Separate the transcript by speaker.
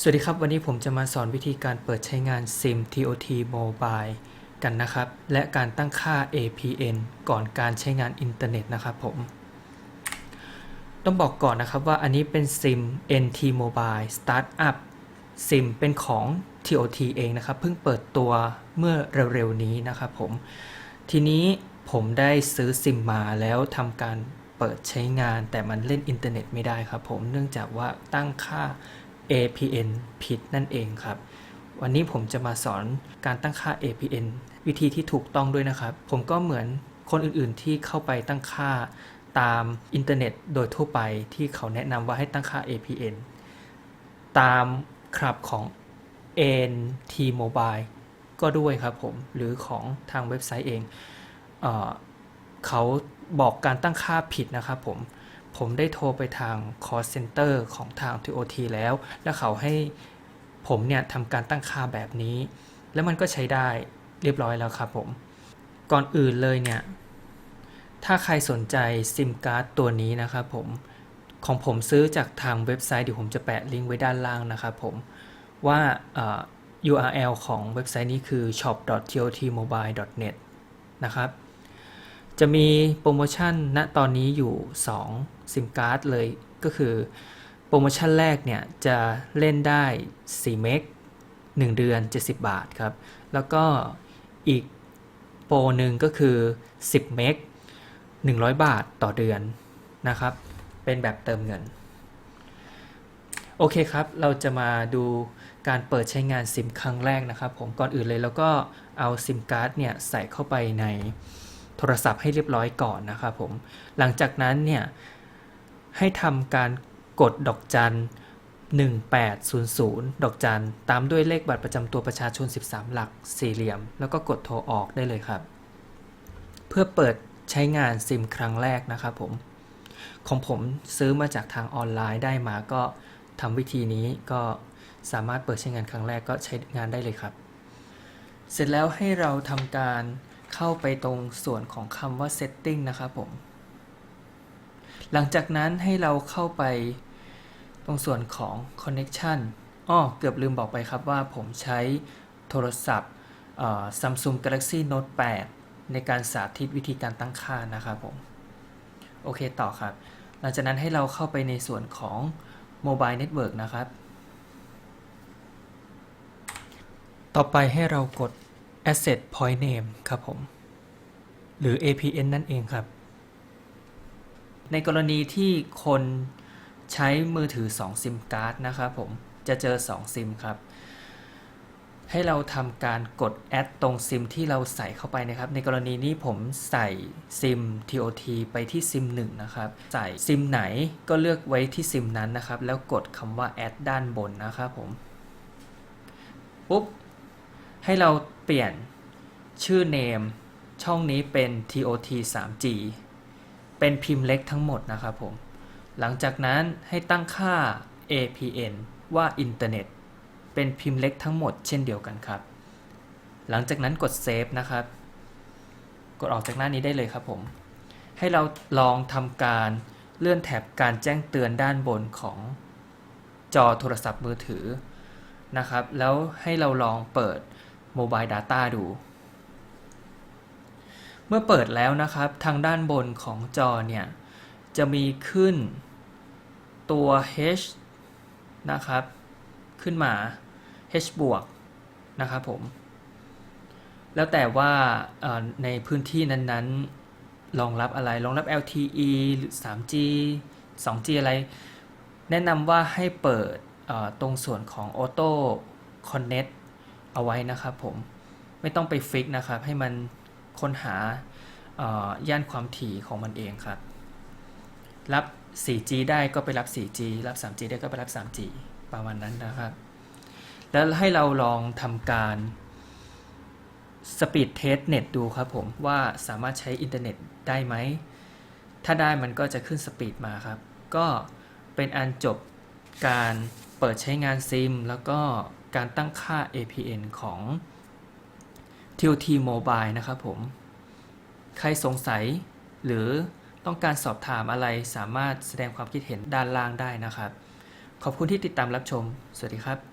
Speaker 1: สวัสดีครับ วันนี้ผมจะมาสอนวิธีการเปิดใช้งาน SIM TOT Mobile กันนะครับ และการตั้งค่า APN ก่อนการใช้งานอินเทอร์เน็ตนะครับผม ต้องบอกก่อนนะครับว่าอันนี้เป็น SIM NT Mobile Startup SIM เป็นของ TOT เองนะครับ เพิ่งเปิดตัวเมื่อเร็วๆนี้นะครับผม ทีนี้ผมได้ซื้อซิมมาแล้วทำการเปิดใช้งานแต่มันเล่นอินเทอร์เน็ตไม่ได้ครับผม เนื่องจากว่าตั้งค่า APN ผิดนั่นเองครับ วันนี้ผมจะมาสอนการตั้งค่า APN วิธีที่ถูกต้องด้วยนะครับ ผมก็เหมือนคนอื่นๆที่เข้าไปตั้งค่าตามอินเทอร์เน็ตโดยทั่วไปที่เขาแนะนำว่าให้ตั้งค่า APN ตามครับของ NT Mobile ก็ด้วยครับผม หรือของทางเว็บไซต์เองเออเขาบอกการตั้งค่าผิดนะครับผม ผมได้โทรไปทาง call center ของทาง TOT แล้ว แล้วเขาให้ผมเนี่ยทำการตั้งค่าแบบนี้ แล้วมันก็ใช้ได้เรียบร้อยแล้วครับผม ก่อนอื่นเลยเนี่ย ถ้าใครสนใจซิมการ์ดตัวนี้นะครับผม ของผมซื้อจากทางเว็บไซต์เดี๋ยวผมจะแปะลิงก์ไว้ด้านล่างนะครับผม ว่า URL ของเว็บไซต์นี้คือ shop.totmobile.net นะครับ จะมีโปรโมชั่นณตอนนี้อยู่ 2 ซิมการ์ดเลยก็คือโปรโมชั่นแรกเนี่ย จะเล่นได้ 4 เมก1 เดือน 70 บาทครับ แล้วก็อีกโปรหนึ่งก็คือ 10 เมก100 บาทต่อเดือนนะครับ เป็นแบบเติมเงิน โอเคครับ เราจะมาดูการเปิดใช้งานซิมครั้งแรกนะครับ ผมก่อนอื่นเลยแล้วก็เอาซิมการ์ดเนี่ย ใส่เข้าไปใน ทรศัพท์ให้เรียบร้อยก่อนนะครับผม หลังจากนั้นเนี่ย ให้ทำการกดดอกจัน 1800 ดอกจัน ตามด้วยเลขบัตรประจำตัวประชาชน 13 หลัก สี่เหลี่ยม แล้วก็กดโทรออกได้เลยครับ เพื่อเปิดใช้งานซิมครั้งแรกนะครับผม ของผมซื้อมาจากทางออนไลน์ได้มาก็ทำวิธีนี้ก็สามารถเปิดใช้งานครั้งแรกก็ใช้งานได้เลยครับ เสร็จแล้วให้เราทำการ เข้าไปตรงส่วนของคำว่า setting นะครับผม หลังจากนั้นให้เราเข้าไปตรงส่วนของ connection อ้อเกือบลืมบอกไปครับว่าผมใช้โทรศัพท์ Samsung Galaxy Note 8 ในการสาธิตวิธีการตั้งค่านะครับผม โอเคต่อครับ หลังจากนั้นให้เราเข้าไปในส่วนของ Mobile Network นะครับ ต่อไปให้เรากด Asset Point Name ครับผม หรือ APN นั่นเองครับ ในกรณีที่คนใช้มือถือ2ซิมการ์ดนะครับผม จะเจอ2ซิมครับ ให้เราทำการกดแอดตรงซิมที่เราใส่เข้าไปนะครับ ในกรณีนี้ผมใส่ซิม TOT ไปที่ซิม1นะครับ ใส่ซิมไหนก็เลือกไว้ที่ซิมนั้นนะครับ แล้วกดคำว่าแอดด้านบนนะครับผม ปุ๊บ ให้เรา เปลี่ยนชื่อ name ช่องนี้เป็น TOT 3G เป็นพิมพ์เล็กทั้งหมดนะครับผม หลังจากนั้นให้ตั้งค่า APN ว่าอินเทอร์เน็ตเป็นพิมพ์เล็กทั้งหมดเช่นเดียวกันครับ หลังจากนั้นกด Save นะครับ กดออกจากหน้านี้ได้เลยครับผม ให้เราลองทำการเลื่อนแถบการแจ้งเตือนด้านบนของจอโทรศัพท์มือถือนะครับ แล้วให้เราลองเปิด Mobile Data ดู เมื่อเปิดแล้วนะครับ ทางด้านบนของจอเนี่ย จะมีขึ้นตัว H นะครับ ขึ้นมา H บวกนะครับผม แล้วแต่ว่าในพื้นที่นั้นๆรองรับอะไรรองรับ LTE หรือ 3G 2G อะไร แนะนำว่าให้เปิดตรงส่วนของ Auto Connect เอาไว้นะครับผมไม่ต้องไปฟิกนะครับ ให้มันค้นหาย่านความถี่ของมันเองครับ รับ 4G ได้ก็ไปรับ 4G รับ 3G ได้ก็ไปรับ 3G ประมาณนั้นนะครับ แล้วให้เราลองทำการสปีดเทสเน็ตดูครับผมว่าสามารถใช้อินเทอร์เน็ตได้ไหม ถ้าได้มันก็จะขึ้นสปีดมาครับ ก็เป็นอันจบการเปิดใช้งานซิม แล้วก็ การตั้งค่า APN ของ TOT Mobile นะครับผม ใครสงสัยหรือต้องการสอบถามอะไรสามารถแสดงความคิดเห็นด้านล่างได้นะครับ ขอบคุณที่ติดตามรับชม สวัสดีครับ